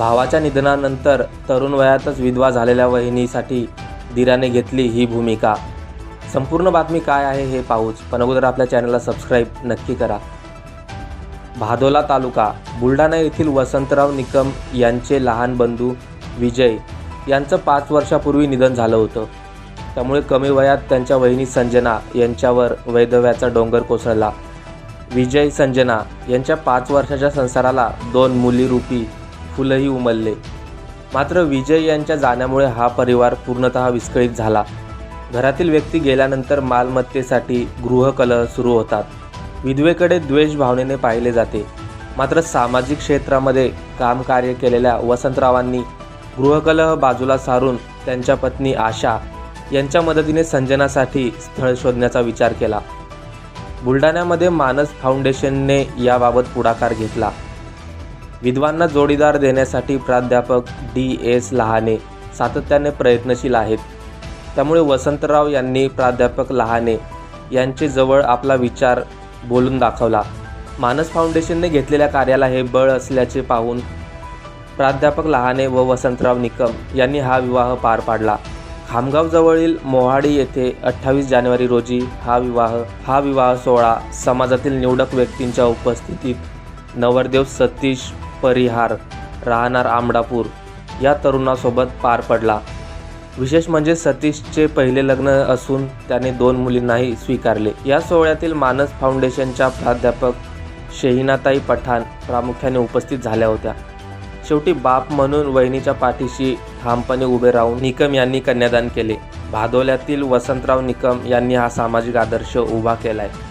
भावाच्या निधनानंतर तरुण वयातच विधवा झालेल्या वहिनीसाठी दिराने घेतली ही भूमिका. संपूर्ण बातमी काय आहे हे पाहूच पण अगोदर आपल्या चॅनलला सबस्क्राईब नक्की करा. भादोला तालुका बुलढाणा येथील वसंतराव निकम यांचे लहान बंधू विजय यांचं पाच वर्षापूर्वी निधन झालं होतं. त्यामुळे कमी वयात त्यांच्या वहिनी संजना यांच्यावर वैधव्याचा डोंगर कोसळला. विजय संजना यांच्या पाच वर्षाच्या संसाराला दोन मुलीरूपी फुलंही उमलले. मात्र विजय यांच्या जाण्यामुळे हा परिवार पूर्णतः विस्कळीत झाला. घरातील व्यक्ती गेल्यानंतर मालमत्तेसाठी गृहकलह सुरू होतात. विधवेकडे द्वेष भावनेने पाहिले जाते. मात्र सामाजिक क्षेत्रामध्ये कामकार्य केलेल्या वसंतरावांनी गृहकलह बाजूला सारून त्यांच्या पत्नी आशा यांच्या मदतीने संजनासाठी स्थळ शोधण्याचा विचार केला. बुलढाण्यामध्ये मानस फाउंडेशनने याबाबत पुढाकार घेतला. विद्वांना जोडीदार देण्यासाठी प्राध्यापक डी एस लहाने सातत्याने प्रयत्नशील आहेत. त्यामुळे वसंतराव यांनी प्राध्यापक लहाने यांचे जवळ आपला विचार बोलून दाखवला. मानस फाउंडेशनने घेतलेल्या कार्याला हे बळ असल्याचे पाहून प्राध्यापक लहाने व वसंतराव निकम यांनी हा विवाह पार पाडला. खामगावजवळील मोहाडी येथे अठ्ठावीस जानेवारी रोजी हा विवाह हा विवाह सोहळा समाजातील निवडक व्यक्तींच्या उपस्थितीत नवरदेव सतीश परिहार राहणार आमडापूर या तरुणासोबत पार पडला. विशेष म्हणजे सतीशचे पहिले लग्न असून त्याने दोन मुलींनाही स्वीकारले. या सोहळ्यातील मानस फाउंडेशनच्या प्राध्यापक शेहिनाताई पठाण प्रामुख्याने उपस्थित झाल्या होत्या. शेवटी बाप म्हणून वहिनीच्या पाठीशी ठामपणे उभे राहून निकम यांनी कन्यादान केले. भादोल्यातील वसंतराव निकम यांनी हा सामाजिक आदर्श उभा केला आहे